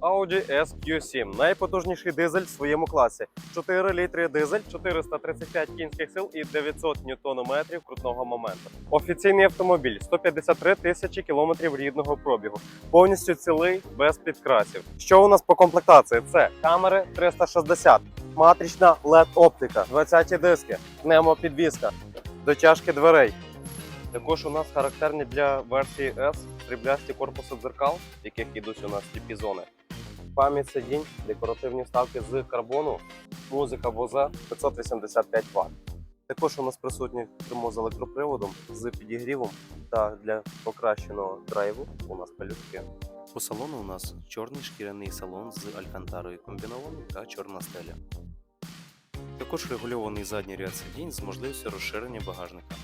Audi SQ7. Найпотужніший дизель в своєму класі. 4 літри дизель, 435 кінських сил і 900 ньютонометрів крутного моменту. Офіційний автомобіль 153 тисячі кілометрів рідного пробігу. Повністю цілий без підкрасів. Що у нас по комплектації? Це камери 360, матрична LED оптика, 20 диски, пневмопідвізка, дотяжки дверей. Також у нас характерні для версії S сріблясті корпуси дзеркал, в яких йдуть у нас тіпі зони. Пам'ять сидінь, декоративні вставки з карбону, музика Bose 585 Вт. Також у нас присутні кермо з електроприводом, з підігрівом та для покращеного драйву у нас пелюстки. По салону у нас чорний шкіряний салон з алькантарою комбінований та чорна стеля. Також регульований задній ряд сидінь з можливістю розширення багажника.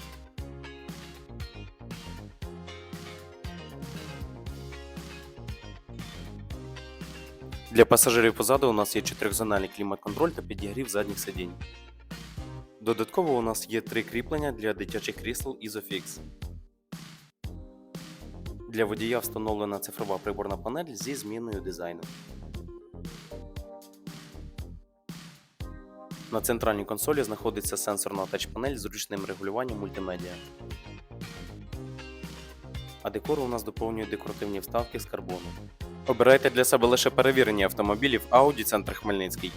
Для пасажирів позаду у нас є чотирьохзональний клімат-контроль та підігрів задніх сидінь. Додатково у нас є три кріплення для дитячих крісел Isofix. Для водія встановлена цифрова приборна панель зі зміною дизайну. На центральній консолі знаходиться сенсорна тач-панель з ручним регулюванням мультимедіа. А декор у нас доповнює декоративні вставки з карбону. Обирайте для себе лише перевірені автомобілі в Audi Центр Хмельницький.